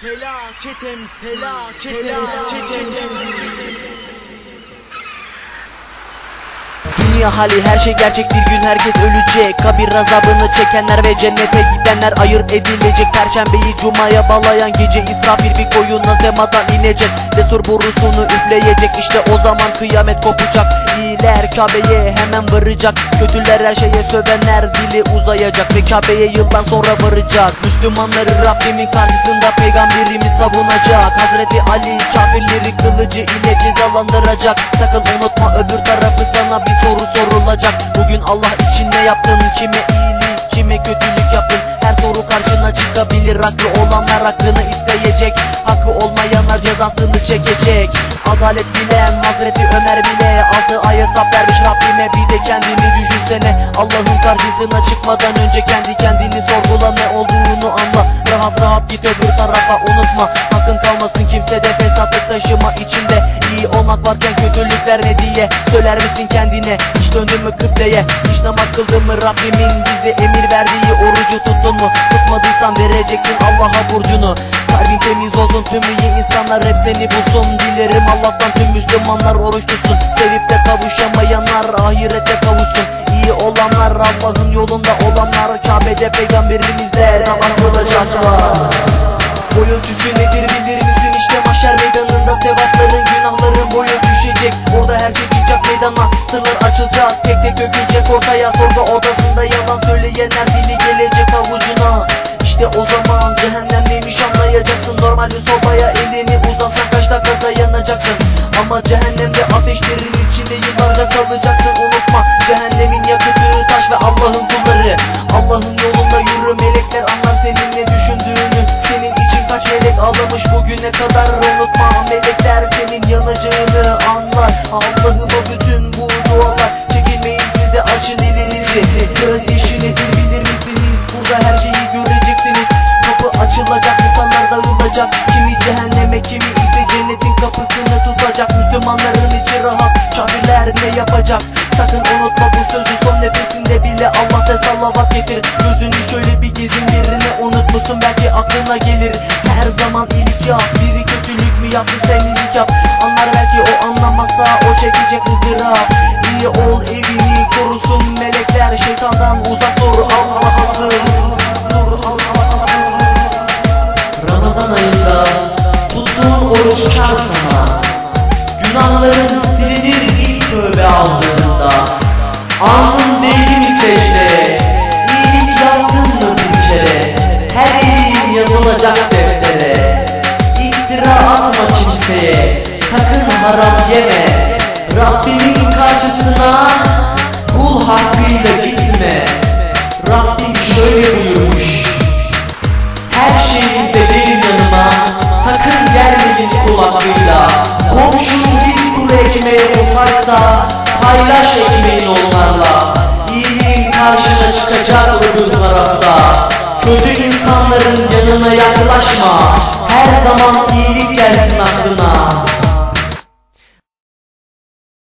Felaketimiz, felaketimiz, felaketimiz. Dünya hali her şey gerçek bir gün herkes ölecek. Kabir azabını çekenler ve cennete gidenler ayırt edilecek. Perşembeyi cumaya bağlayan gece İsrafil bir koyuna zemadan inecek. Desur borusunu üfleyecek. İşte o zaman kıyamet kopacak. İyiler Kabe'ye hemen varacak. Kötüler her şeye sövenler dili uzayacak. Ve Kabe'ye yıllar sonra varacak. Müslümanları Rabbimin karşısında peygamberimiz savunacak. Hazreti Ali kafirleri kılıcı ile cezalandıracak. Sakın unutma öbür tarafı Allah için ne yaptın? Kime iyilik kime kötülük yaptın? Her soru karşına çıkabilir haklı olanlar hakkını isteyecek. Hakkı olmayanlar cezasını çekecek. Adalet bilen Hazreti Ömer bile. Altı ay hesap vermiş Rabbime bir de kendini düşünsene. Allah'ın karşısına çıkmadan önce kendi kendini sorgula ne olduğunu anla. Rahat rahat git öbür tarafa unutma. Hakkın kalmasın kimsede fesatlık taşıma içinde. İyi olmak varken kötülükler ne diye? Söyler misin kendine? Hiç döndün mü kıbleye? Hiç namaz kıldın mı? Rabbimin bize emir verdiği orucu tuttun mu? Tutmadıysan vereceksin Allah'a burcunu. Kalbin temiz olsun tüm iyi insanlar hep seni bulsun. Dilerim Allah'tan tüm Müslümanlar oruç tutsun. Sevip de kavuşamayanlar ahirette kavuşsun. İyi olanlar Allah'ın yolunda olanlar Kabe'de peygamberimizle. Namaz kılacaklar. Boy ölçüsü nedir bilir misin? İşte ortaya sorgu odasında yalan söyleyenler dili gelecek avucuna. İşte o zaman cehennem neymiş anlayacaksın. Normal bir sobaya elini uzatsan kaç dakika dayanacaksın Ama cehennemde ateşlerin içinde yıllarca kalacaksın. Unutma Göz yeşil nedir bilir misiniz? Burada her şeyi göreceksiniz. Kapı açılacak insanlar dağılacak. Kimi cehenneme kimi ise cennetin kapısını tutacak. Müslümanların içi rahat Kafirler ne yapacak? Sakın unutma bu sözü son nefesinde bile Allah'ta salavat getir. Gözünü şöyle bir gezin birine unutmuşsun belki aklına gelir. Her zaman iyilik yap biri kötülük mü yaptı sen iyilik yap. Anlar belki o anlamazsa o çekecek ızdırap İyi ol evini korusun melekler. Şeytandan uzak dur Allah'a sığın Ramazan ayında tuttuğun oruç kar sana. Günahların silinir ilk tövbe aldığında Alnın değdi mi secdeye İyilik yaptın mı bir kere Her iyiliğin yazılacak deftere. İftira atma kimseye. Sakın haram yeme. Rabbimin karşısına Kul hakkıyla gitme. Rabbim şöyle buyurmuş. Her şeyinizde gelin yanıma Sakın gelmeyin kul hakkıyla. Komşun bir kuru ekmeğe muhtaçsa Paylaş ekmeğini onlarla. İyiliğin karşına çıkacak öbür tarafta. Kötü insanların yanına yaklaşma. Her zaman iyilik gelsin aklına